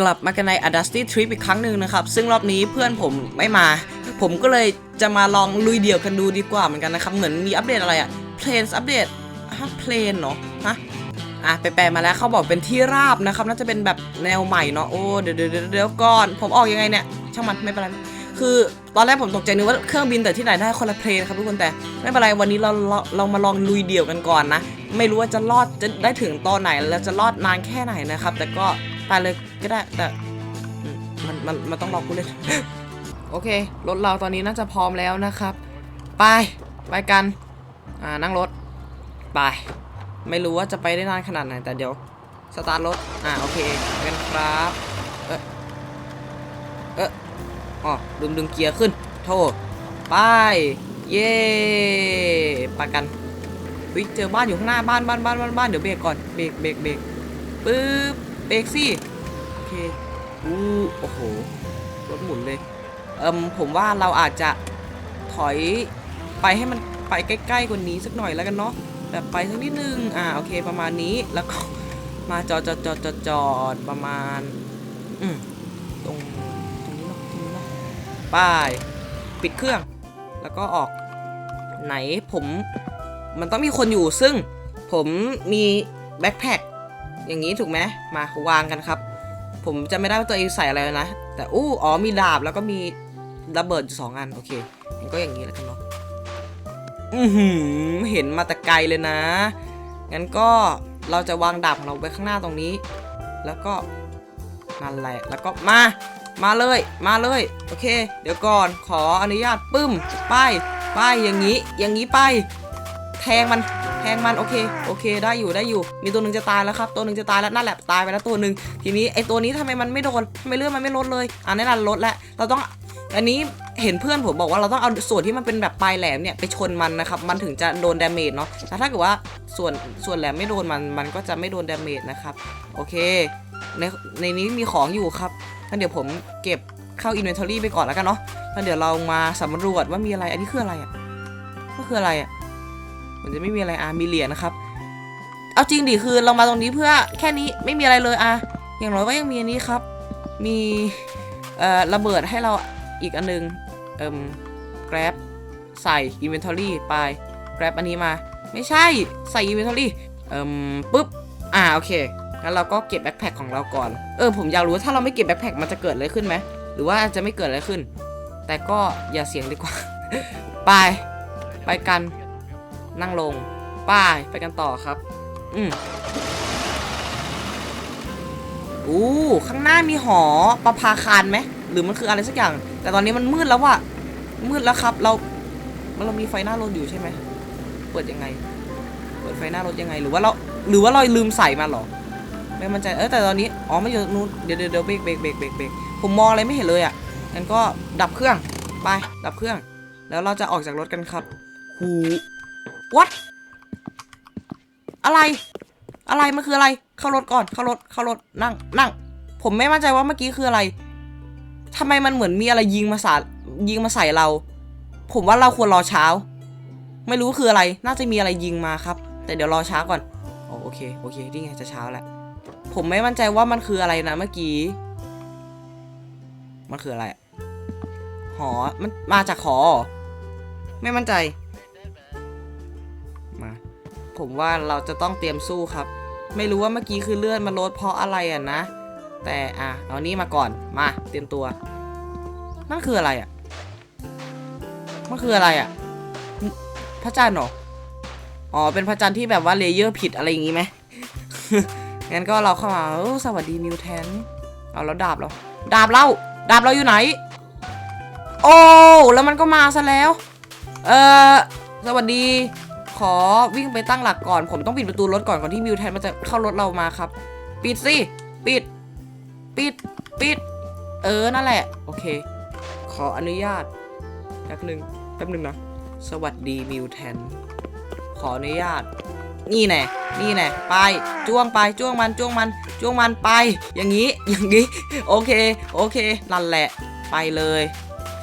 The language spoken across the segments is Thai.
กลับมากันใน a d a s t y Trip อีกครั้งหนึ่งนะครับ ซึ่งรอบนี้เพื่อนผมไม่มา ผมก็เลยจะมาลองลุยเดี่ยวกันดูดีกว่าเหมือนกันนะครับ เหมือนมีอัปเดตอะไรอะ Planes อัปเดตฮะ Plane เนาะฮะอะไปแปลมาแล้วเขาบอกเป็นที่ราบนะครับ น่าจะเป็นแบบแนวใหม่เนาะโอ้เดี๋ยวเดี๋ยวเดี๋ยวเดี๋ยวก่อน ผมออกยังไงเนี่ย ช่างมันไม่เป็นไรคือตอนแรกผมตกใจนึกว่าเครื่องบินแต่ที่ไหนได้คนละเพลนครับทุกคนแต่ไม่เป็นไรวันนี้เราเราเรามาลองลุยเดี่ยวกันก่อนนะ ไม่รู้ว่าจะรอดจะได้ถึงตอนไหนแล้วจะรอดนานแค่ไหนนะครับ แต่ก็ไปเลย ก็ได้แต่มันมันมันต้องรอกูเล่นโอเค รถเราตอนนี้น่าจะพร้อมแล้วนะครับ ไป ไปกัน อ่า นั่งรถ ไป ไม่รู้ว่าจะไปได้นานขนาดไหน แต่เดี๋ยว สตาร์ทรถ อ่า โอเคไปกันครับ เออเอออ๋อลืมดึงเกียร์ขึ้น โทษ ไป เย่ไปกันวิเจอบ้านอยู่ข้างหน้า บ้านบ้านบ้านบ้านบ้านเดี๋ยวเบรกก่อน เบรกเบรกเบรกปึ๊บ เบรกสิ อเคอู้โอ้โหรถหมุนเลยเอิมผมว่าเราอาจจะถอยไปให้มันไปใกล้ๆกว่านี้สักหน่อยแล้วกันเนาะแบบไปสักนิดนึงอ่าโอเคประมาณนี้แล้วก็มาจอดจอดจอดจอดจอดประมาณอืมตรงตรงนี้เนาะตรงนี้เนาะป้ายปิดเครื่อง แล้วก็ออกไหนผมมันต้องมีคนอยู่ซึ่งผมมีแบ็คแพคอย่างนี้ถูกไหมมาวางกันครับ ผมจะไม่ได้ว่าตัวเองใส่อะไรแล้วนะ แต่อู้อ๋อมีดาบแล้วก็มีระเบิดอยู่สองอัน โอเคมันก็อย่างนี้แล้วกันเนาะอือหือเห็นมาแต่ไกลเลยนะ งั้นก็เราจะวางดาบของเราไว้ข้างหน้าตรงนี้ แล้วก็นั่นแหละแล้วก็มา มาเลย มาเลย โอเค เดี๋ยวก่อน ขออนุญาตปึ้ม ไป ไป อย่างนี้ อย่างนี้ไป แทงมัน งมันโอเคโอเค ได้อยู่ได้อยู่ มีตัวหนึ่งจะตายแล้วครับ ตัวหนึ่งจะตายแล้วนั่นแหละตายไปแล้วตัวหนึ่งทีนี้ไอตัวนี้ทำไมมันไม่โดนทำไมเลือดมันไม่ลดเลยอ่าแน่นอนลดแล้วเราต้องอันนี้เห็นเพื่อนผมบอกว่าเราต้องเอาส่วนที่มันเป็นแบบปลายแหลมเนี่ยไปชนมันนะครับ มันถึงจะโดนดาเมจเนาะแต่ถ้าเกิดว่าส่วนส่วนแหลมไม่โดนมันมันก็จะไม่โดนดาเมจนะครับ โอเค ในในนี้มีของอยู่ครับงั้นเดี๋ยวผมเก็บเข้าอินเวนทอรี่ไปก่อนแล้วกันเนาะแล้วเดี๋ยวเรามาสำรวจว่ามีอะไร อันนี้คืออะไรอะก็คืออะไรอะ มันจะไม่มีอะไรอะมีเหรียญนะครับ เอาจริงดิคือเรามาตรงนี้เพื่อแค่นี้ไม่มีอะไรเลยอะอย่างน้อยก็ยังมีอันนี้ครับ มีเอ่อระเบิดให้เราอีกอันนึงเอิ่ม grab ใส่ inventory ไป grab อันนี้มา ไม่ใช่ใส่ inventory เอิ่มปุ๊บอ่าโอเคงั้นเราก็เก็บแบ็คแพคของเราก่อนเออผมอยากรู้ว่าถ้าเราไม่เก็บแบ็คแพคมันจะเกิดอะไรขึ้นไหมหรือว่าจะไม่เกิดอะไรขึ้น แต่ก็อย่าเสี่ยงดีกว่า ไป ไปกัน นั่งลงไป้ายไปกันต่อครับ อืมอู้ข้างหน้ามีหอประภาคารไหมหรือมันคืออะไรสักอย่าง แต่ตอนนี้มันมืดแล้วว่ะมืดแล้วครับ เราเรามีไฟหน้ารถอยู่ใช่ไหมเปิดยังไง เปิดไฟหน้ารถยังไง หรือว่าเรา หรือว่าเราลืมใส่มาเหรอไม่มั่นใจเออแต่ตอนนี้อ๋อไม่อยู่นู้นเดี๋ยวเดี๋ยวเดี๋ยวเบรกเบรกเบรกเบรกเบรกผมมองอะไรไม่เห็นเลยอะงั้นก็ดับเครื่องไปดับเครื่อง แล้วเราจะออกจากรถกันครับหู what อะไร อะไร มันคืออะไร เข้ารถก่อน เข้ารถ เข้ารถ นั่ง นั่ง ผมไม่มั่นใจว่าเมื่อกี้คืออะไรทำไมมันเหมือนมีอะไรยิงมาสายิงมาใส่เรา ผมว่าเราควรรอเช้า ไม่รู้คืออะไร น่าจะมีอะไรยิงมาครับ แต่เดี๋ยวรอเช้าก่อนโอเค โอเคนี่ไงจะเช้าแล้ว ผมไม่มั่นใจว่ามันคืออะไรนะเมื่อกี้ มันคืออะไร หอ มันมาจากหอ ไม่มั่นใจ ผมว่าเราจะต้องเตรียมสู้ครับ ไม่รู้ว่าเมื่อกี้คือเลื่อนมันลดเพราะอะไรอะนะ แต่อะเอานี่มาก่อนมาเตรียมตัวนั่นคืออะไรอะมันคืออะไรอะ พระจันทร์เหรออ๋อเป็นพระจันทร์ที่แบบว่าเลเยอร์ผิดอะไรอย่างงี้ไหมงั้นก็เราเข้ามาสวัสดีมิวแทนเอาแล้วดาบเราดาบเราดาบเราอยู่ไหน โอ้แล้วมันก็มาซะแล้ว เออสวัสดี ขอวิ่งไปตั้งหลักก่อน ผมต้องปิดประตูรถก่อนก่อนที่มิวแทนมันจะเข้ารถเรามาครับ ปิดสิ ปิด ปิด ปิด เออ นั่นแหละ โอเค ขออนุญาตแป๊บหนึ่งแป๊บหนึ่งนะ สวัสดีมิวแทน ขออนุญาต นี่แน่ นี่แน่ ไป จ้วงไป จ้วงมัน จ้วงมัน จ้วงมันไป อย่างนี้ อย่างนี้ โอเค โอเค นั่นแหละ ไปเลย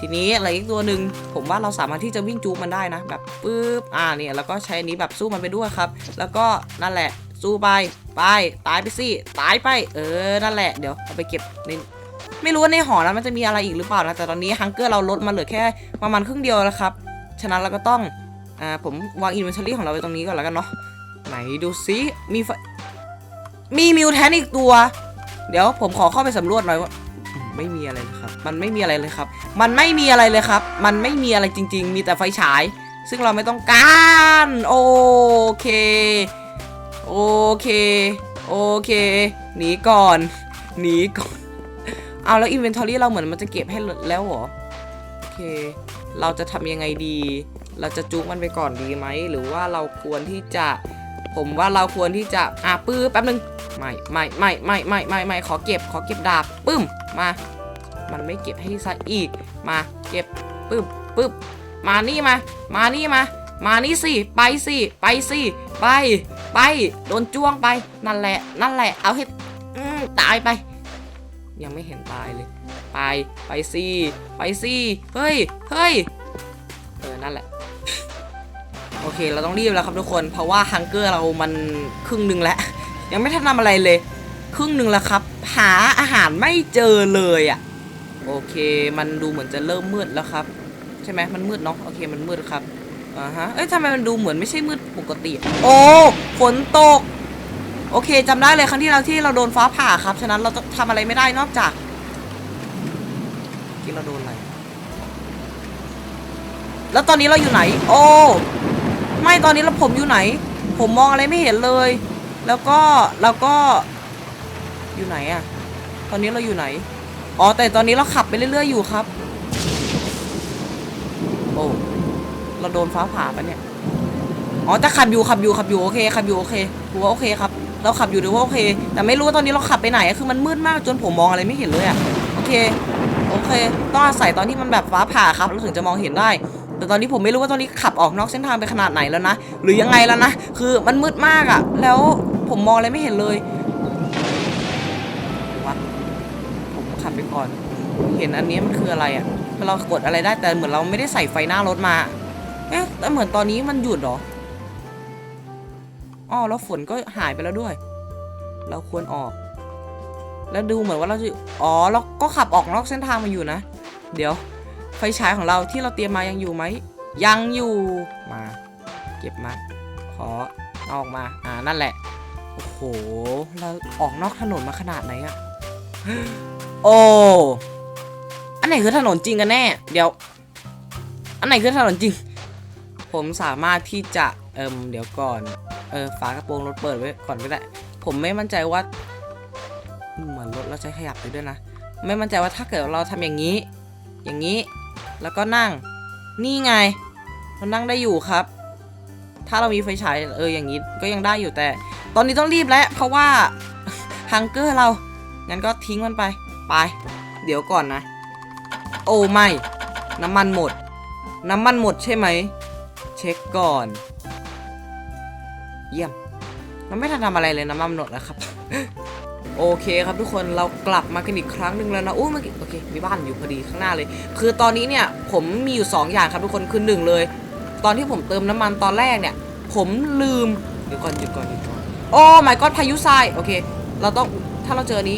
ทีนี้อะไรอีกตัวหนึ่งผมว่าเราสามารถที่จะวิ่งจูบมันได้นะ แบบปึ๊บอ่าเนี่ยแล้วก็ใช้อนี้แบบสู้มันไปด้วยครับ แล้วก็นั่นแหละสู้ไปไปตายไปสิตายไป เออนั่นแหละเดี๋ยวเอาไปเก็บในไม่รู้ว่าในหอนั้นมันจะมีอะไรอีกหรือเปล่านะแต่ตอนนี้ฮังเกอร์เราลดมาเหลือแค่ประมาณครึ่งเดียวแล้วครับฉะนั้นเราก็ต้องอ่าผมวางอินเวนทอรี่ของเราไว้ตรงนี้ก่อนแล้วกันเนาะไหนดูซิมีฟมีมิวแทนอีกตัว เดี๋ยวผมขอเข้าไปสำรวจหน่อยว่า ไม่มีอะไรเลยครับ มันไม่มีอะไรเลยครับ มันไม่มีอะไรเลยครับ มันไม่มีอะไรจริง ๆ มีแต่ไฟฉาย ซึ่งเราไม่ต้องการ โอเค โอเค โอเค หนีก่อน หนีก่อน เอาแล้วอินเวนทอรี่เราเหมือนมันจะเก็บให้แล้วเหรอ โอเค เราจะทำยังไงดี เราจะจุกมันไปก่อนดีไหม หรือว่าเราควรที่จะ ผมว่าเราควรที่จะอะปื้อแป๊บนึงไม่ไม่ไม่ไม่ไม่ไม่ไม่ขอเก็บขอเก็บดาบปึ้มมา มันไม่เก็บให้ซะอีกมาเก็บปึ๊บปึ๊บมานี่มา มานี่มา มานี่สิไปสิไปสิไปไปโดนจ้วงไปนั่นแหละ นั่นแหละเอาให้ตายไป ยังไม่เห็นตายเลย ไปไปสิไปสิเฮ้ยเฮ้ยเออนั่นแหละ โอเค เราต้องรีบแล้วครับทุกคน เพราะว่าฮังเกอร์เรามันครึ่งหนึ่งแล้ว ยังไม่ทันทำอะไรเลย ครึ่งหนึ่งแล้วครับ หาอาหารไม่เจอเลยอะ่ะ โอเค มันดูเหมือนจะเริ่มมืดแล้วครับ ใช่ไหมมันมืดเนาะ โอเค มันมืดครับ อ่าฮะ เอ้ยทำไมมันดูเหมือนไม่ใช่มืดปกติ โอ้ ฝนตก โอเคจำได้เลยครั้งที่เราที่เราโดนฟ้าผ่าครับ ฉะนั้นเราทำอะไรไม่ได้นอกจากที่เราโดนอะไร แล้วตอนนี้เราอยู่ไหน โอ้ ไม่ตอนนี้เราผมอยู่ไหน ผมมองอะไรไม่เห็นเลย แล้วก็แล้วก็อยู่ไหนอะตอนนี้เราอยู่ไหน อ๋อแต่ตอนนี้เราขับไปเรื่อย ๆ อยู่ครับ โอ้เราโดนฟ้าผ่าปะเนี่ยอ๋อแต่ขับอยู่ขับอยู่ขับอยู่โอเคขับอยู่โอเคถือว่าโอเคครับเราขับอยู่ถือว่าโอเค แต่ไม่รู้ว่าตอนนี้เราขับไปไหนอะคือมันมืดมากจนผมมองอะไรไม่เห็นเลยอะโอเคโอเค ต้องอาศัยตอนที่มันแบบฟ้าผ่าครับเราถึงจะมองเห็นได้ แต่ตอนนี้ผมไม่รู้ว่าตอนนี้ขับออกนอกเส้นทางไปขนาดไหนแล้วนะ หรือยังไงแล้วนะ คือมันมืดมากอะแล้วผมมองอะไรไม่เห็นเลยวัดผมขับไปก่อน เห็นอันนี้มันคืออะไรอะเรากดอะไรได้แต่เหมือนเราไม่ได้ใส่ไฟหน้ารถมาเอ๊ะแต่เหมือนตอนนี้มันหยุดเหรออ๋อแล้วฝนก็หายไปแล้วด้วย เราควรออก แล้วดูเหมือนว่าเราจะ อ๋อเราก็ขับออกนอกเส้นทางมาอยู่นะ เดี๋ยว ฟฉายของเราที่เราเตรียมมายังอยู่ไหม ยังอยู่มา เก็บมา ขอออกมาอ่านั่นแหละ โอ้โห เราออกนอกถนนมาขนาดไหนอะโอ้อันไหนคือถนนจริงกันแน่ เดี๋ยว อันไหนคือถนนจริง ผมสามารถที่จะเอิมเดี๋ยวก่อน เออฝากระโปรงรถเปิดไว้ก่อนก็ได้ ผมไม่มั่นใจว่า เหมือนรถเราใช้ขยับไปด้วยนะ ไม่มั่นใจว่าถ้าเกิดเราทำอย่างนี้ อย่างนี้ แล้วก็นั่ง นี่ไงเรานั่งได้อยู่ครับ ถ้าเรามีไฟฉายเอออย่างนี้ก็ยังได้อยู่แต่ ตอนนี้ต้องรีบแล้วเพราะว่าฮังเกอร์เรา งั้นก็ทิ้งมันไปไปเดี๋ยวก่อนนะ โอ้ไม่ น้ำมันหมด น้ำมันหมดใช่ไหม เช็คก่อน เยี่ยม มันไม่ทันทำอะไรเลยน้ำมันหมดแล้วครับ โอเคครับทุกคนเรากลับมากันอีกครั้งหนึ่งแล้วนะอู้เมื่อกี้โอเคมีบ้านอยู่พอดีข้างหน้าเลย คือตอนนี้เนี่ยผมมีอยู่ 2 อย่างครับทุกคนคือหนึ่งเลย ตอนที่ผมเติมน้ำมันตอนแรกเนี่ย ผมลืมเดี๋ยวก่อนหยุดก่อนหยุดก่อนโอ้ my god พายุทรายโอเค เราต้องถ้าเราเจออนนี้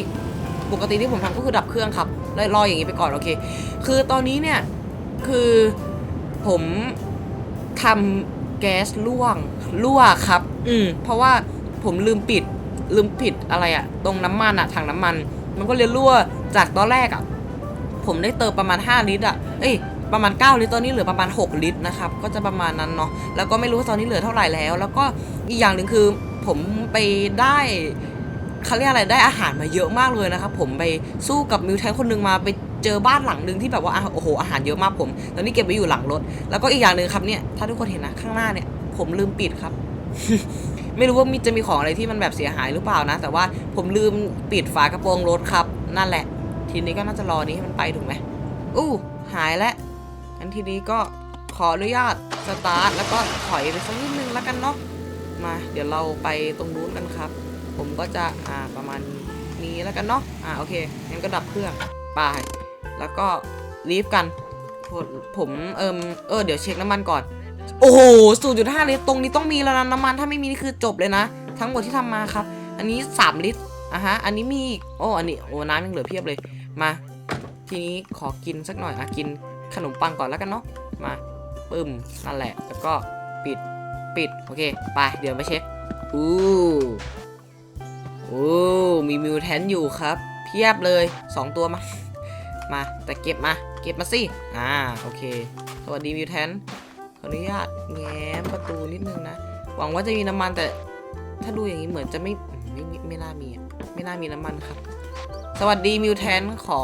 ปกติที่ผมทำก็คือดับเครื่องครับแล้วรออย่างนี้ไปก่อนโอเค คือตอนนี้เนี่ยคือผมทำแก๊สล่วงรั่วครับ อืมเพราะว่าผมลืมปิด ลืมผิดอะไรอะตรงน้ำมันอะถังน้ำมัน มันก็เลยรั่วจากตอนแรกอะผมได้เติมประมาณ 5 ลิตรอะเอ้ยประมาณ 9 ลิตรตอนนี้เหลือประมาณ 6 ลิตรนะครับ ก็จะประมาณนั้นเนาะแล้วก็ไม่รู้ว่าตอนนี้เหลือเท่าไหร่แล้ว แล้วก็อีกอย่างหนึ่งคือผมไปได้เขาเรียกอะไรได้อาหารมาเยอะมากเลยนะครับผมไปสู้กับมิวแทนคนหนึงมาไปเจอบ้านหลังหนึ่งที่แบบว่าโอ้โหอาหารเยอะมากผมตอนนี้เก็บไว้อยู่หลังรถ แล้วก็อีกอย่างหนึ่งครับเนี่ยถ้าทุกคนเห็นนะข้างหน้าเนี่ยผมลืมปิดครับ ไม่รู้ว่ามีจะมีของอะไรที่มันแบบเสียหายหรือเปล่านะ แต่ว่าผมลืมปิดฝากระโปรงรถครับ นั่นแหละ ทีนี้ก็น่าจะรอนี้ให้มันไปถูกไหมอู้หายแล้วอันทีนี้ก็ขออนุญาตสตาร์ทแล้วก็ถอยไปสักนิดนึงแล้วกันเนาะมา เดี๋ยวเราไปตรงนู้นกันครับ ผมก็จะอ่าประมาณนี้แล้วกันเนาะอ่าโอเคงั้นก็ดับเครื่องไปแล้วก็ลีฟกันผมผมเอิมเออเดี๋ยวเช็คน้ำมันก่อน โอ้โหศูนย์จุดห้าลิตรตรงนี้ต้องมีแล้วนะน้ำมันถ้าไม่มีนี่คือจบเลยนะ ทั้งหมดที่ทำมาครับ อันนี้3ลิตรอะฮะ อันนี้มีอีกโอ้อันนี้โอ้น้ำยังเหลือเพียบเลยมา ทีนี้ขอกินสักหน่อยอะกินขนมปังก่อนแล้วกันเนาะมาปึ้มนั่นแหละแล้วก็ปิดปิดโอเคไปเดี๋ยวไปเช็คอู้โอ้มีมิวแทนอยู่ครับ เพียบเลย 2 ตัวมา มาแต่เก็บมา เก็บมาสิ อ่า โอเค สวัสดีมิวแทน ออนุญาตแง้มประตูนิดนึงนะ หวังว่าจะมีน้ำมันแต่ ถ้าดูอย่างนี้เหมือนจะไม่ไม่ไม่ไม่น่ามีไม่น่ามีน้ำมันครับ สวัสดีมิวแทนขอ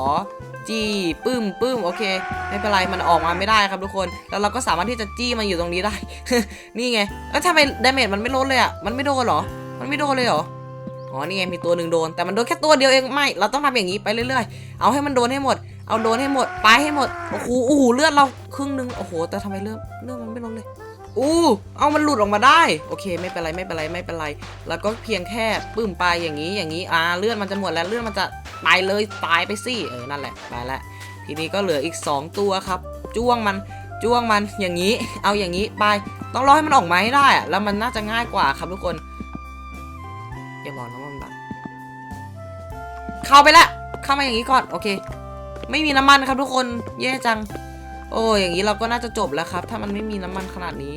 จี้ปื้มปื้มโอเคไม่เป็นไรมันออกมาไม่ได้ครับทุกคนแล้วเราก็สามารถที่จะจี้มาอยู่ตรงนี้ได้ นี่ไงแล้วทำไมดาเมจมันไม่ลดเลยอะมันไม่โดนเหรอ มันไม่โดนเลยเหรอ อ๋อนี่ไงมีตัวหนึ่งโดน แต่มันโดนแค่ตัวเดียวเองไม่เราต้องทำอย่างนี้ไปเรื่อยๆ เอาให้มันโดนให้หมด เอาโดนให้หมดไปให้หมดโอ้โหโอ้โหเลือดเราครึ่งหนึ่งโอ้โหแต่ทำไมเลือดเลือดมันไม่ลดเลยอู้เอามันหลุดออกมาได้ โอเค ไม่เป็นไรไม่เป็นไรไม่เป็นไร แล้วก็เพียงแค่ปื้มไปอย่างนี้อย่างนี้อ่าเลือดมันจะหมดแล้วเลือดมันจะไปเลยตายไปสิเออนั่นแหละไปแล้วทีนี้ก็เหลืออีก 2 ตัวครับ จ้วงมันจ้วงมันอย่างนี้ เอาอย่างนี้ไป ต้องรอให้มันออกมาให้ได้อะแล้วมันน่าจะง่ายกว่าครับทุกคนอย่าบอกนะ เข้าไปละเข้ามาอย่างนี้ก่อนโอเค ไม่มีน้ำมันครับทุกคนแย่จัง โอ้อย่างนี้เราก็น่าจะจบแล้วครับ ถ้ามันไม่มีน้ำมันขนาดนี้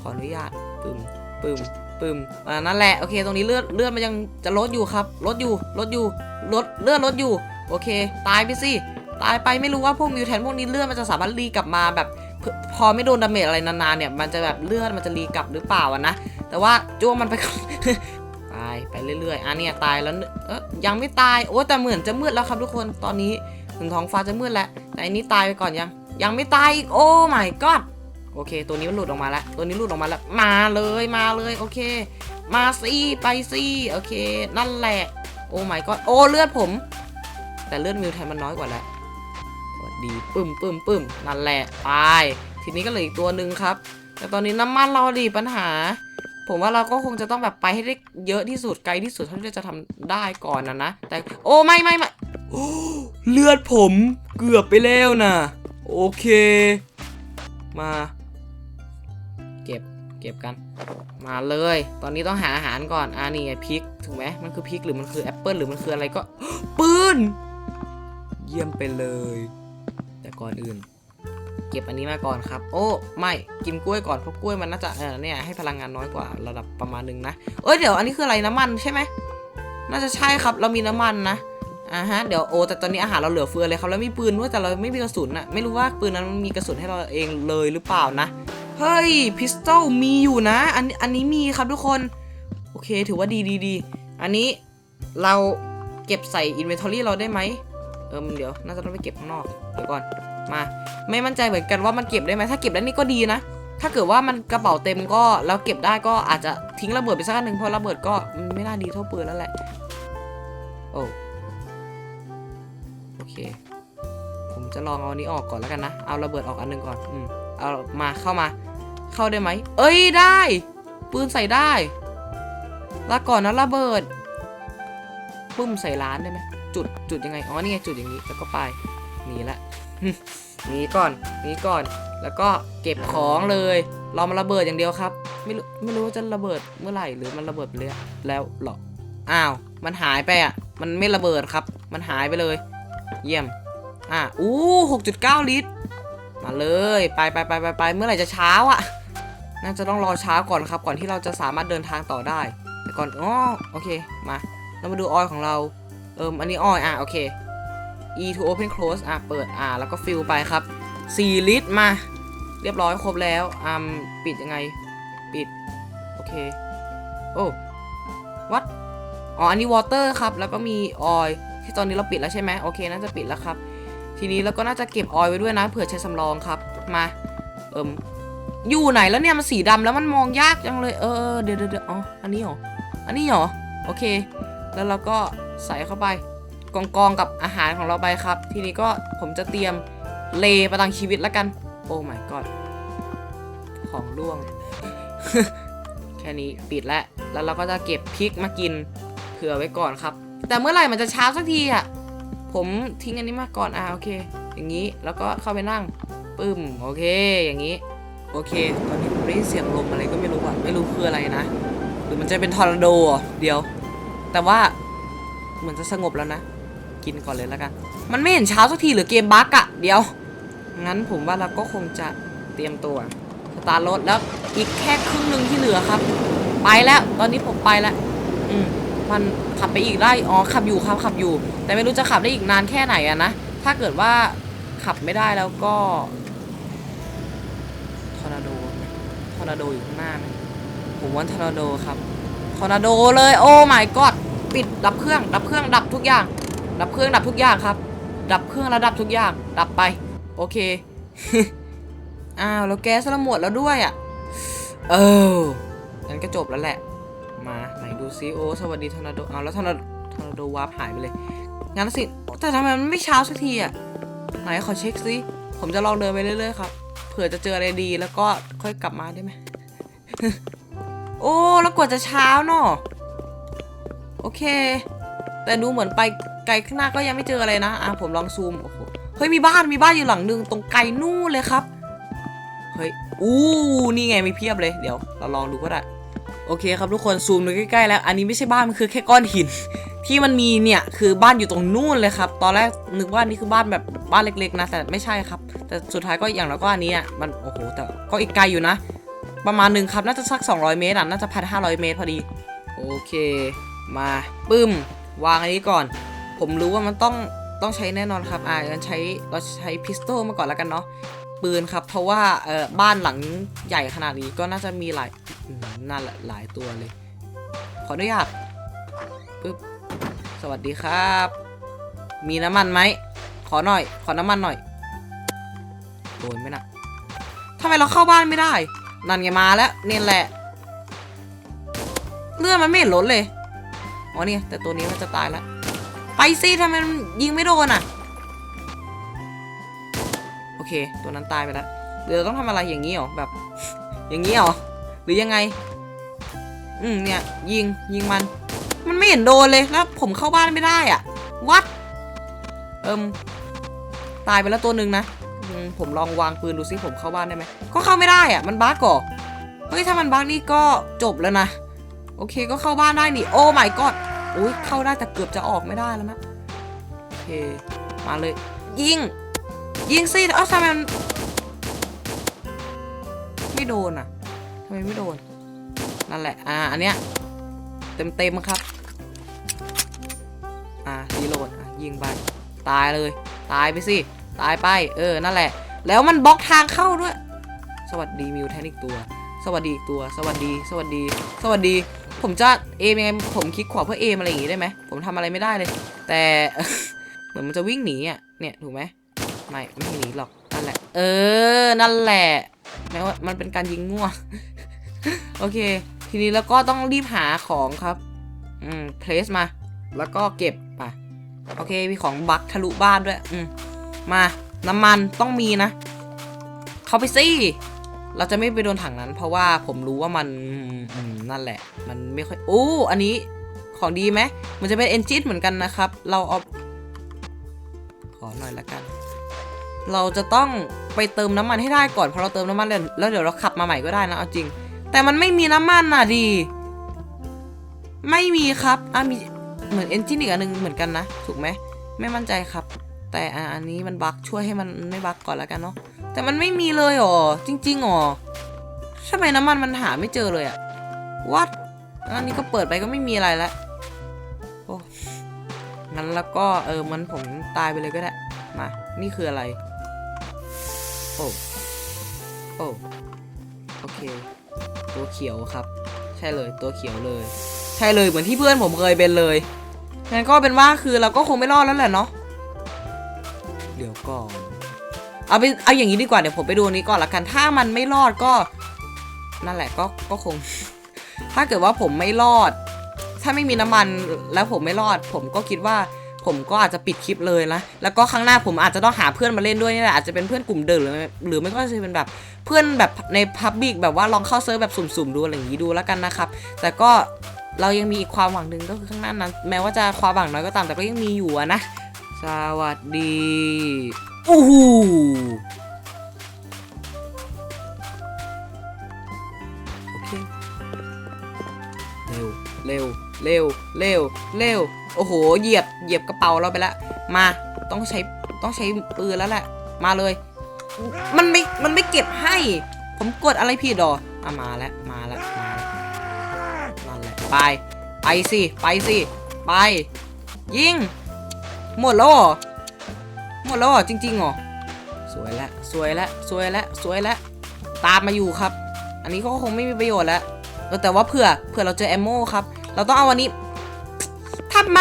ขออนุญาตปึมปึมปึมอ่านั่นแหละโอเค ตรงนี้เลือดเลือดมันยังจะลดอยู่ครับลดอยู่ลดอยู่ลดเลือดลดอยู่ โอเค ตายไปสิตายไปไม่รู้ว่าพวกมิวแทนพวกนี้เลือดมันจะสามารถรีกลับมาแบบพอไม่โดนดาเมจอะไรนานๆเนี่ยมันจะแบบเลือดมันจะรีกลับหรือเปล่านะแต่ว่าจ้วงมันไป ไปเรื่อยๆอะเนี่ยตายแล้วเออยังไม่ตายโอ้แต่เหมือนจะมืดแล้วครับทุกคนตอนนี้ถึงท้องฟ้าจะมืดแล้ว แต่อันนี้ตายไปก่อนยัง ยังไม่ตายอีกโอ้ my god โอเค ตัวนี้มันหลุดออกมาแล้วตัวนี้หลุดออกมาแล้วมาเลยมาเลยโอเค มาสิไปสิโอเค นั่นแหละโอ้ my god โอ้เลือดผม แต่เลือดมิวแทนมันน้อยกว่าแล้วสวัสดีปึ้มปึ้มปึ้มนั่นแหละไปทีนี้ก็เหลืออีกตัวหนึ่งครับ แต่ตอนนี้น้ำมันเราดีปัญหา ผมว่าเราก็คงจะต้องแบบไปให้ได้เยอะที่สุดไกลที่สุดเท่าที่เราจะทำได้ก่อนนะนะ แต่โอ้ไม่ไม่ไม่เลือดผมเกือบไปแล้วนะโอเค มา เก็บเก็บกัน มาเลย ตอนนี้ต้องหาอาหารก่อนอ่านี่ไงพริกถูกไหมมันคือพริกหรือมันคือแอปเปิลหรือมันคืออะไรก็ปืนเยี่ยมไปเลย แต่ก่อนอื่น เก็บอันนี้มาก่อนครับ โอ้ไม่กินกล้วยก่อนเพราะกล้วยมันน่าจะเออเนี่ยให้พลังงานน้อยกว่าระดับประมาณหนึงนะเอ้ยเดี๋ยวอันนี้คืออะไรน้ำมันใช่ไหมน่าจะใช่ครับเรามีน้ำมันนะอ่าฮะเดี๋ยวโอ้แต่ตอนนี้อาหารเราเหลือเฟือเลยครับแล้วมีปืนด้วยแต่เราไม่มีกระสุนอะไม่รู้ว่าปืนนั้นมันมีกระสุนให้เราเองเลยหรือเปล่านะเฮ้ยพิสตอลมีอยู่นะ อันอันนี้มีครับทุกคน โอเคถือว่าดีดีดีอันนี้เราเก็บใส่อินเวนทอรี่เราได้ไหมเออเดี๋ยวน่าจะต้องไปเก็บข้างนอกเดี๋ยวก่อน มา ไม่มั่นใจเหมือนกันว่ามันเก็บได้ไหมถ้าเก็บได้นี่ก็ดีนะ ถ้าเกิดว่ามันกระเป๋าเต็มก็แล้วเก็บได้ก็อาจจะทิ้งระเบิดไปสักอันหนึ่งเพราะระเบิดก็ไม่น่าดีเท่าปืนแล้วแหละโอ้โอเค ผมจะลองเอาอันนี้ออกก่อนแล้วกันนะเอาระเบิดออกอันหนึ่งก่อนอืมเอามาเข้ามา เข้าได้ไหมเอ้ยได้ ปืนใส่ได้ลาก่อนนะระเบิดปุ้มใส่ร้านได้ไหมจุดจุดยังไง อ๋อ นี่ไงจุดอย่างนี้ แล้วก็ไปหนีละ หนีก่อนหนีก่อน แล้วก็เก็บของเลยรอมันระเบิดอย่างเดียวครับ ไม่รู้ไม่รู้ว่าจะระเบิดเมื่อไหร่หรือมันระเบิดไปเลยแล้วหรออ้าว มันหายไปอะ มันไม่ระเบิดครับ มันหายไปเลย เยี่ยม อะอู้หกจุดเก้าลิตร มาเลย ไปไปไปไปไปเมื่อไหร่จะเช้าอะ น่าจะต้องรอเช้าก่อนครับ ก่อนที่เราจะสามารถเดินทางต่อได้ แต่ก่อนอ๋อโอเค มา เรามาดูออยของเรา เอิมอันนี้ออย อะ โอเค e to open close อะเปิดอะแล้วก็ฟิลไปครับ 4 ลิตรมา เรียบร้อยครบแล้วอ่าปิดยังไง ปิด โอเค โอ้วัดอ๋อ อันนี้วอเตอร์ครับ แล้วก็มีออยที่ตอนนี้เราปิดแล้วใช่ไหมโอเค น่าจะปิดแล้วครับ ทีนี้เราก็น่าจะเก็บออยไว้ด้วยนะ เผื่อใช้สำรองครับ มา เอิมอยู่ไหนแล้วเนี่ย มันสีดำแล้วมันมองยากจังเลย เออเออดี๋ยวเดี๋ยวเดี๋ยวอ๋อ อันนี้เหรอ อันนี้เหรอ โอเค แล้วเราก็ใส่เข้าไป กองกองกับอาหารของเราไปครับ ทีนี้ก็ผมจะเตรียมเลประทังชีวิตแล้วกัน โอ้ my god ของร่วง แค่นี้ปิดแล้วแล้วเราก็จะเก็บพริกมากินเผื่อไว้ก่อนครับ แต่เมื่อไหร่มันจะเช้าสักทีอะผมทิ้งอันนี้มาก่อนอ่าโอเค อย่างนี้แล้วก็เข้าไปนั่งปึ้มโอเค อย่างนี้ โอเค ตอนนี้ผมได้ยินเสียงลมอะไรก็ไม่รู้อะไม่รู้คืออะไรนะ หรือมันจะเป็นทอร์นาโดเดียว แต่ว่าเหมือนจะสงบแล้วนะ กินก่อนเลยแล้วกัน มันไม่เห็นเช้าสักทีหรือเกมบั๊กอะเดี๋ยว งั้นผมว่าเราก็คงจะเตรียมตัวสตาร์รถแล้วอีกแค่ครึ่งหนึ่งที่เหลือครับ ไปแล้ว ตอนนี้ผมไปแล้ว อืมมันขับไปอีกได้ อ๋อ ขับอยู่ครับ ขับอยู่ แต่ไม่รู้จะขับได้อีกนานแค่ไหนอะนะ ถ้าเกิดว่าขับไม่ได้แล้วก็ ทอร์นาโด ทอร์นาโดอยู่ข้างหน้าไหมผมว่าทอร์นาโดครับ ทอร์นาโดเลย โอ้ my god ปิดดับเครื่อง ดับเครื่อง ดับทุกอย่าง ดับเครื่องดับทุกอย่างครับ ดับเครื่องแล้วดับทุกอย่าง ดับไป โอเค อ้าวแล้วแก๊สละหมดแล้วด้วยอะ เอองั้นก็จบแล้วแหละ มาไหนดูซิโอสวัสดีทอร์นาโดเอาแล้วทอร์นาทอร์นาโดวาร์ปหายไปเลย งั้นสิ แต่ทำไมมันไม่เช้าสักทีอะ ไหนขอเช็คซิผมจะลองเดินไปเรื่อยๆครับ เผื่อจะเจออะไรดีแล้วก็ค่อยกลับมาได้ไหมโอ้ แล้วกว่าจะเช้าเนาะโอเค แต่ดูเหมือนไป ไกลข้างหน้าก็ยังไม่เจออะไรนะอะผมลองซูมโอ้โหเฮ้ยมีบ้านมีบ้านอยู่หลังหนึ่งตรงไกลนู่นเลยครับเฮ้ยอู้นี่ไงมีเพียบเลยเดี๋ยว เราลองดูก็ได้โอเคครับทุกคนซูมดูใกล้ๆแล้ว อันนี้ไม่ใช่บ้านมันคือแค่ก้อนหิน ที่มันมีเนี่ยคือบ้านอยู่ตรงนู่นเลยครับ ตอนแรกนึกว่านี่คือบ้านแบบบ้านเล็กๆนะแต่ไม่ใช่ครับ แต่สุดท้ายก็อย่างแล้วก็อันนี้อะมันโอ้โหแต่ก็อีกไกลอยู่นะ ประมาณหนึ่งครับน่าจะสัก 200 เมตรอะน่าจะพันห้าร้อยเมตรพอดี โอเค มาปึ้ม วางอันนี้ก่อน ผมรู้ว่ามันต้องต้องใช้แน่นอนครับ อ่างั้นใช้เราใช้พิสโตลมาก่อนแล้วกันเนาะ ปืนครับ เพราะว่าเออบ้านหลังใหญ่ขนาดนี้ก็น่าจะมีหลายน่าหลายตัวเลย ขออนุญาตปึ๊บ สวัสดีครับ มีน้ำมันไหม ขอหน่อย ขอน้ำมันหน่อย โดนไหมนะทำไมเราเข้าบ้านไม่ได้ นั่นไงมาแล้วเนี่ยแหละ เลือดมันไม่เห็นลดเลย อ๋อเนี่ยแต่ตัวนี้มันจะตายแล้ว ไปสิทำไมมันยิงไม่โดนอะ โอเค ตัวนั้นตายไปแล้วเดี๋ยวต้องทำอะไรอย่างนี้เหรอแบบ อย่างนี้เหรอหรือยังไง อืมเนี่ย ยิงยิงมัน มันไม่เห็นโดนเลยแล้วผมเข้าบ้านไม่ได้อะวัดเอิมตายไปแล้วตัวหนึ่งนะมผมลองวางปืนดูซิผมเข้าบ้านได้ไหมก็เข้าไม่ได้อะมันบั๊กก่อเฮ้ยถ้ามันบั๊กนี่ก็จบแล้วนะ โอเคก็เข้าบ้านได้นี่โอ้ my god อุ้ยเข้าได้แต่เกือบจะออกไม่ได้แล้วนะโอเค มาเลย ยิง ยิงสิเอ้าทำไมมันไม่โดนอะทำไมไม่โดน นั่นแหละ อ่า อันเนี้ย เต็มเต็มครับ อ่ารีโหลดอะยิงไป ตายเลย ตายไปสิ ตายไป เออ นั่นแหละ แล้วมันบล็อกทางเข้าด้วย สวัสดีมิวแทนอีกตัว สวัสดีอีกตัว สวัสดี สวัสดี สวัสดี ผมจะเอมยังไงผมคลิกขวาเพื่อเอมอะไรอย่างงี้ได้ไหมผมทำอะไรไม่ได้เลย แต่เหมือนมันจะวิ่งหนีอะเนี่ยถูกไหมไม่ไม่หนีหรอกนั่นแหละ เออ นั่นแหละแม้ว่ามันเป็นการยิงมั่วโอเค ทีนี้แล้วก็ต้องรีบหาของครับ อืมเพลสมา แล้วก็เก็บไปโอเคมีของบักทะลุบ้านด้วย อืมมา น้ำมันต้องมีนะ เข้าไปสิ เราจะไม่ไปโดนถังนั้น เพราะว่าผมรู้ว่ามันนั่นแหละ มันไม่ค่อยโอ้อันนี้ของดีไหมมันจะเป็นเอนจินเหมือนกันนะครับ เราเอาขอหน่อยละกัน เราจะต้องไปเติมน้ำมันให้ได้ก่อนพอเราเติมน้ำมันแล้วแล้วเดี๋ยวเราขับมาใหม่ก็ได้นะเอาจริง แต่มันไม่มีน้ำมันน่ะดีไม่มีครับอะมีเหมือนเอนจินอีกอันหนึงเหมือนกันนะ ถูกไหมไม่มั่นใจครับ แต่อันนี้มันบั๊กช่วยให้มันไม่บั๊กก่อนแล้วกันเนาะแต่มันไม่มีเลยหรอจริงๆหรอทำไมน้ำมันมันหาไม่เจอเลยอะวัดอันนี้ก็เปิดไปก็ไม่มีอะไรแล้วโอ้งั้นแล้วก็เออมันผมตายไปเลยก็ได้มานี่คืออะไร โอ้โอ้โอเค ตัวเขียวครับ ใช่เลยตัวเขียวเลย ใช่เลยเหมือนที่เพื่อนผมเคยเป็นเลยงั้นก็เป็นว่าคือเราก็คงไม่รอดแล้วแหละเนาะ ก่อน เอาไปเอาอย่างนี้ดีกว่าเดี๋ยวผมไปดูนี้ก่อนละกัน ถ้ามันไม่รอดก็ นั่นแหละก็ก็คง ถ้าเกิดว่าผมไม่รอด ถ้าไม่มีน้ำมันแล้วผมไม่รอด ผมก็คิดว่า ผมก็อาจจะปิดคลิปเลยนะแล้วก็ครั้งหน้าผมอาจจะต้องหาเพื่อนมาเล่นด้วยนี่แหละอาจจะเป็นเพื่อนกลุ่มเดิมหรือหรือไม่ก็จะเป็นแบบเพื่อนแบบในพับบิกแบบว่าลองเข้าเซิร์ฟแบบสุ่มๆดูอะไรอย่างนี้ดูแล้วกันนะครับ แต่ก็เรายังมีอีกความหวังหนึ่งก็คือข้างหน้านั้น แม้ว่าจะความหวังน้อยก็ตามแต่ก็ยังมีอยู่นะ สวัสดีอู้หูโอเคไหนเร็ว เร็ว เร็ว โอ้โห เหยียบ เหยียบกระเป๋าเราไปแล้วมา ต้องใช้ ต้องใช้ปืนแล้วแหละ มาเลย มันไม่ มันไม่เก็บให้ ผมกดอะไรผิดหรออะมาแล้ว มาแล้ว มาแล้วนั่นแหละ ไป ไปสิ ไปสิ ไป ยิง หมดแล้วหรอหมดแล้วหรอจริงๆหรอสวยแล้วสวยแล้วสวยแล้วสวยแล้วตามมาอยู่ครับ อันนี้ก็คงไม่มีประโยชน์แล้วแต่ว่าเผื่อเผื่อเราเจอแอมโมครับ เราต้องเอาวันนี้ทำไม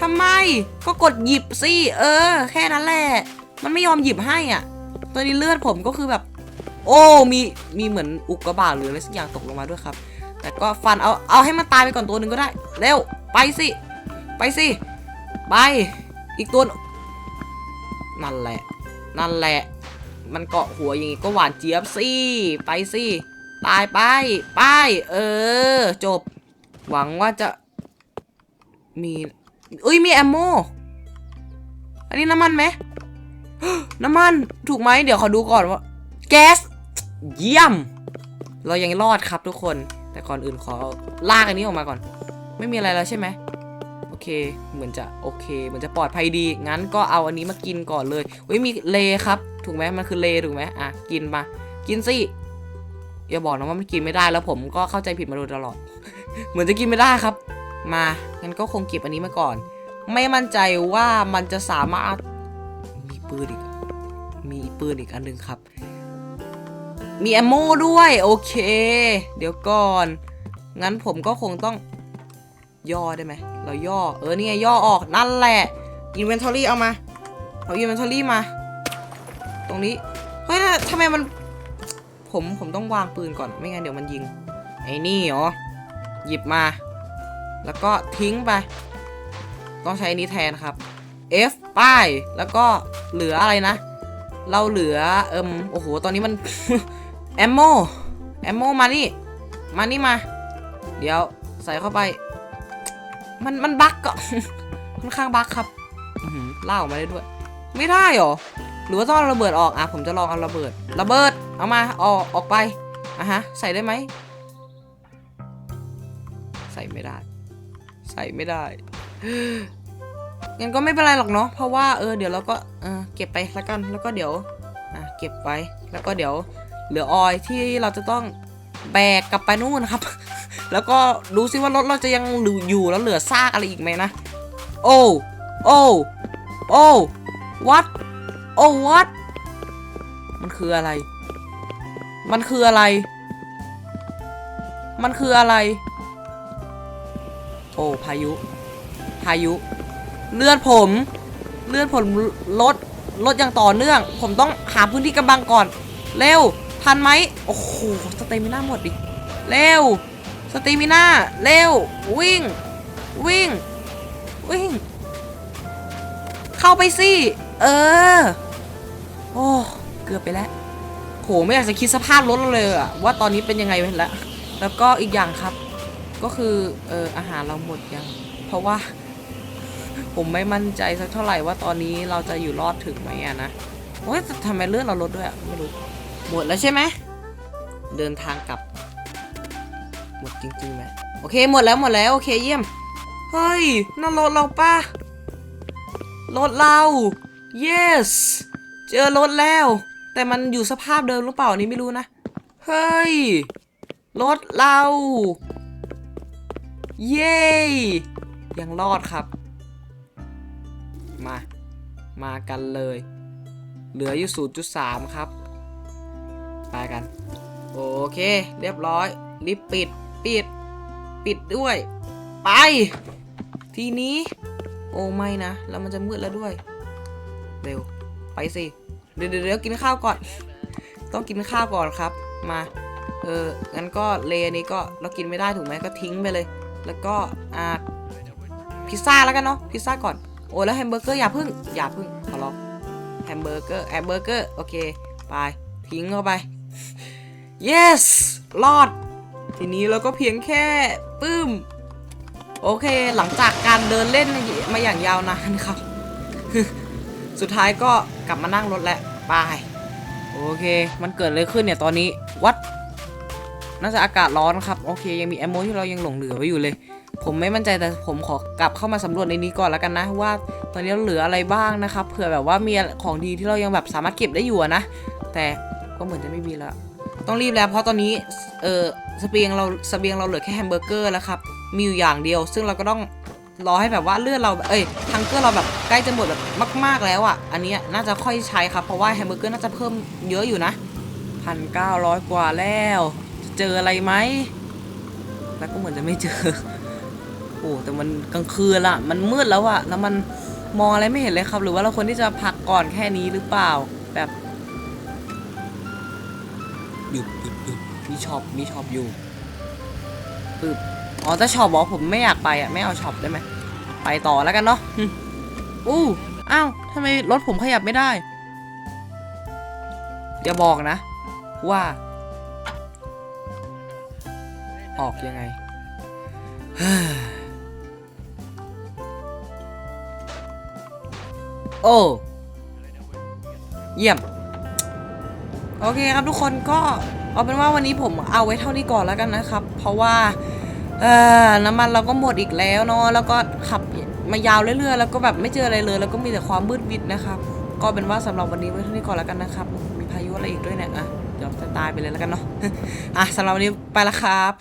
ทำไมก็กดหยิบสิเออ แค่นั้นแหละ มันไม่ยอมหยิบให้อะ ตอนนี้เลือดผมก็คือแบบ โอ้มีมีเหมือนอุกกาบาตหรืออะไรสักอย่างตกลงมาด้วยครับ แต่ก็ฟันเอาเอาให้มันตายไปก่อนตัวหนึ่งก็ได้ เร็ว ไปสิ ไปสิ ไป อีกตัว นั่นแหละ นั่นแหละ มันเกาะหัวอย่างงี้ก็หวานเจี๊ยบสิ ไปสิ ตายไป ไป เออ จบ หวังว่าจะ มีเอ้ย มีแอมโม อันนี้น้ำมันไหม น้ำมัน ถูกไหม เดี๋ยวขอดูก่อนว่า แก๊ส เยี่ยม เรายังรอดครับทุกคน แต่ก่อนอื่นขอลากอันนี้ออกมาก่อน ไม่มีอะไรแล้วใช่ไหมโอเค เหมือนจะโอเค เหมือนจะปลอดภัยดี งั้นก็เอาอันนี้มากินก่อนเลยเฮ้ยมีเลครับ ถูกไหมมันคือเลถูกไหมอะกินมา กินสิอย่าบอกนะว่ามันกินไม่ได้แล้วผมก็เข้าใจผิดมาโดยตลอด เหมือนจะกินไม่ได้ครับ มางั้นก็คงเก็บอันนี้มาก่อน ไม่มั่นใจว่ามันจะสามารถมีปืนอีก มีปืนอีกอันหนึ่งครับ มีแอมโมด้วย โอเค เดี๋ยวก่อน งั้นผมก็คงต้อง ย่อได้ไหมเราย่อเออนี่ไงย่อออกนั่นแหละ Inventory เอามาเอา Inventory มา ตรงนี้เฮ้ยทำไมมันผมผมต้องวางปืนก่อนไม่งั้นเดี๋ยวมันยิงไอ้นี่เหรอหยิบมา แล้วก็ทิ้งไป ต้องใช้นนี้แทนครับ F ป้ายแล้วก็เหลืออะไรนะ เราเหลือเอิมโอ้โหตอนนี้มันแอมโมแอมโมมานี่ มานี่มา เดี๋ยวใส่เข้าไป มันมันบั๊กก็ค่อนข้างบั๊กครับอื้อหือล่ากออกมาได้ด้วย ไม่ได้หรอ หรือว่าต้องเอาระเบิดออกอะผมจะลองเอาระเบิด ระเบิด เอามาออกออกไปอะฮะ ใส่ได้ไหม ใส่ไม่ได้ ใส่ไม่ได้งั้นก็ไม่เป็นไรหรอกเนาะ เพราะว่าเออเดี๋ยวเราก็เออเก็บไปแล้วกัน แล้วก็เดี๋ยวอะเก็บไว้ แล้วก็เดี๋ยวเหลือออยที่เราจะต้องแบกกลับไปนู่นนะครับ แล้วก็ดูซิว่ารถเราจะยังอยู่แล้วเหลือซากอะไรอีกไหมนะ โอ้โอ้โอ้ what โอ้ what มันคืออะไร มันคืออะไร มันคืออะไร โอ้พายุ พายุ เลือดผม เลือดผมลดลดอย่างต่อเนื่อง ผมต้องหาพื้นที่กำบังก่อน เร็ว ทันไหม โอ้โห สเตมิน่าหมดดิ เร็ว สเตมิน่าเร็ว วิ่ง วิ่ง วิ่ง เข้าไปสิ เออ โอ้เกือบไปแล้วโหไม่อยากจะคิดสภาพรถเลยอะว่าตอนนี้เป็นยังไงไปแล้วแล้วก็อีกอย่างครับ ก็คือเอออาหารเราหมดยัง เพราะว่า ผมไม่มั่นใจสักเท่าไหร่ว่าตอนนี้เราจะอยู่รอดถึงไหมอะนะโอ้ยทำไมเลือดเราลดด้วยอะไม่รู้ หมดแล้วใช่ไหมเดินทางกลับ มดจริงๆไหมโอเคหมดแล้วหมดแล้วโอเคเยี่ยม เฮ้ยนั่นรถเราป่ะรถเรา yes เจอรถแล้ว แต่มันอยู่สภาพเดิมหรือเปล่านนี้ไม่รู้นะ เฮ้ยรถเรา เย้ยังรอดครับ มา มากันเลย เหลืออยู่ 0.3 ครับ ไปกัน โอเค เรียบร้อย รีบปิด ปิด ปิดด้วย ไป ทีนี้ โอ้ไม่นะ แล้วมันจะมืดแล้วด้วย เร็ว ไปสิเดี๋ยวเดี๋ยวเดี๋ยวกินข้าวก่อน ต้องกินข้าวก่อนครับ มา เออ งั้นก็เลนี้ก็เรากินไม่ได้ถูกไหมก็ทิ้งไปเลย แล้วก็ อ่า พิซซ่าแล้วกันเนาะ พิซซ่าก่อน โอ้แล้วแฮมเบอร์เกอร์อย่าพึ่ง อย่าพึ่ง ขอร้องแฮมเบอร์เกอร์แฮมเบอร์เกอร์ โอเค ไป ทิ้งเข้าไป yes รอด ทีนี้เราก็เพียงแค่ปื้ม โอเคหลังจากการเดินเล่นมาอย่างยาวนานครับ สุดท้ายก็กลับมานั่งรถแล้วไปโอเค มันเกิดอะไรขึ้นเนี่ยตอนนี้วัดน่าจะอากาศร้อนครับ โอเค ยังมีแอมโมที่เรายังหลงเหลือไว้อยู่เลย ผมไม่มั่นใจแต่ผมขอกลับเข้ามาสำรวจในนี้ก่อนแล้วกันนะ ว่าตอนนี้เหลืออะไรบ้างนะครับเผื่อแบบว่ามีของดีที่เรายังแบบสามารถเก็บได้อยู่นะ แต่ก็เหมือนจะไม่มีแล้ว ต้องรีบแล้วเพราะตอนนี้เออสเปียงเราสเปียงเราเหลือแค่แฮมเบอร์เกอร์แล้วครับมีอยู่อย่างเดียว ซึ่งเราก็ต้องรอให้แบบว่าเลือดเราเอ้ยทังเกอร์เราแบบใกล้จะหมดแบบมาก ๆแล้วอะอันนี้น่าจะค่อยใช้ครับเพราะว่าแฮมเบอร์เกอร์น่าจะเพิ่มเยอะอยู่นะพันเก้าร้อยกว่าแล้วจะเจออะไรไหมแล้วก็เหมือนจะไม่เจอโอ้แต่มันกลางคืนละมันมืดแล้วอะแล้วมันมองอะไรไม่เห็นเลยครับ หรือว่าเราควรที่จะพักก่อนแค่นี้หรือเปล่าแบบ หยุดหยุดหยุดมีช็อปมีช็อปอยู่ปึ๊บอ๋อแต่ช็อปบอกผมไม่อยากไปอะไม่เอาช็อปได้ไหมไปต่อแล้วกันเนาะอู้อ้าวทำไมรถผมขยับไม่ได้ อย่าบอกนะ ว่า ออกยังไงโอ้ เยี่ยม โอเคครับทุกคนก็เอาเป็นว่าวันนี้ผมเอาไว้เท่านี้ก่อนแล้วกันนะครับ เพราะว่าเออน้ำมันเราก็หมดอีกแล้วเนาะแล้วก็ขับมายาวเรื่อยๆแล้วก็แบบไม่เจออะไรเลย แล้วก็มีแต่ความมืดมิดนะครับ ก็เป็นว่าสำหรับวันนี้ไว้เท่านี้ก่อนแล้วกันนะครับ มีพายุอะไรอีกด้วยเนี่ยอะเดี๋ยวจะตายไปเลยแล้วกันเนาะอะสำหรับวันนี้ไปละครับ